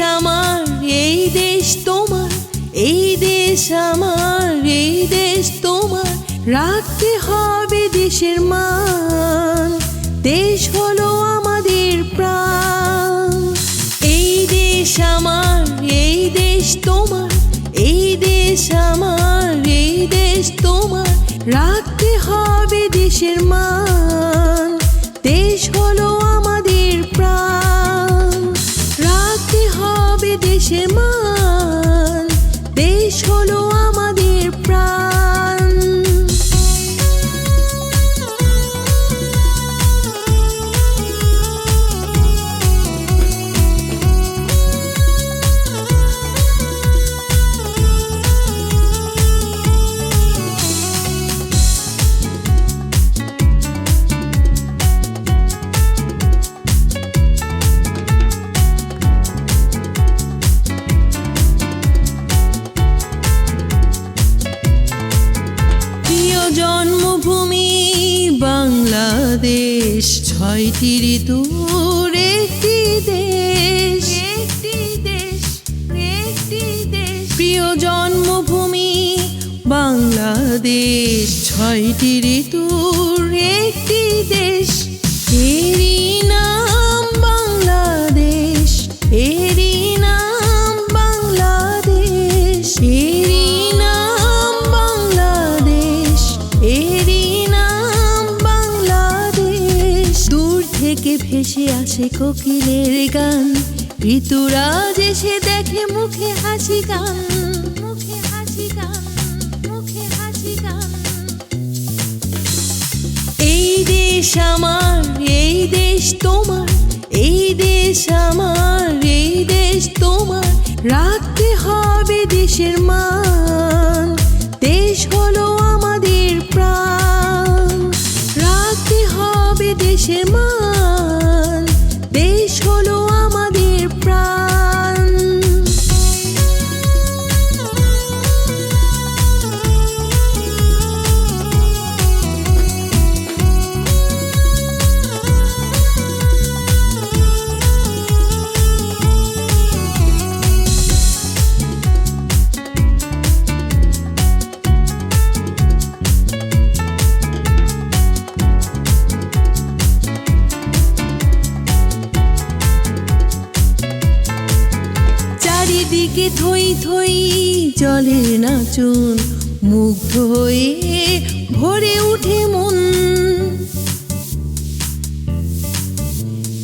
আমার, এই দেশ তোমার, এই দেশ আমার, এই দেশ তোমার। রাখতে হবে দেশের মান, দেশ হলো আমাদের প্রাণ। এই দেশ আমার, এই দেশ তোমার, এই দেশ আমার, এই দেশ তোমার। রাখতে হবে দেশের মান। বাংলাদেশ ছয়টি ঋতুর একটি দেশ। একটি দেশ একটি দেশ। প্রিয় জন্মভূমি বাংলাদেশ ছয়টি ঋতুর একটি দেশ। থেকে ভেসে আসে কোকিলের গান। ঋতুরাজ এসে দেখে মুখে হাসি গান। এই দেশ আমার, এই দেশ তোমার, এই দেশ আমার, এই দেশ তোমার। রাখতে হবে দেশের মান। চারিদিকে থই থই জলের নাচুন, মুগ্ধ হয়ে ভরে উঠে মন।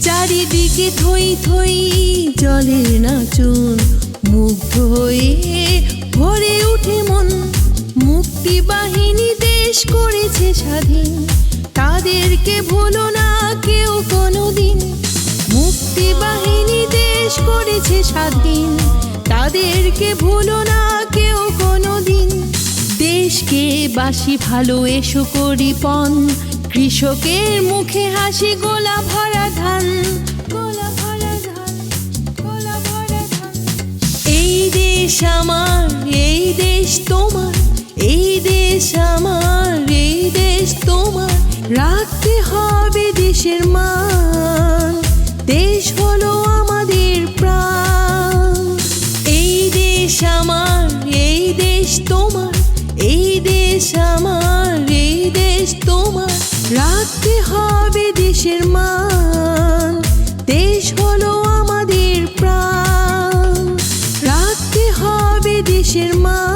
চারিদিকে থই থই জলের নাচুন, মুগ্ধ হয়ে ভরে উঠে মন। মুক্তি বাহিনী দেশ করেছে স্বাধীন, তাদেরকে ভুলো না কেউ কোনোদিন। মুক্তি বাহিনী দেশ করেছে স্বাধীন তাদেরকে ভুলো না কেউ কোনো দিন দেশকে বাসি ভালো এসো করি পণ। কৃষকের মুখে হাসি গোলা ভরা ধান। এই দেশ আমার, এই দেশ তোমার। এই দেশ আমার, এই দেশ তোমার। রাখতে হবে দেশের মান। রাখতে হবে দেশের মান। দেশ হলো আমাদের প্রাণ। রাখতে হবে দেশের মান।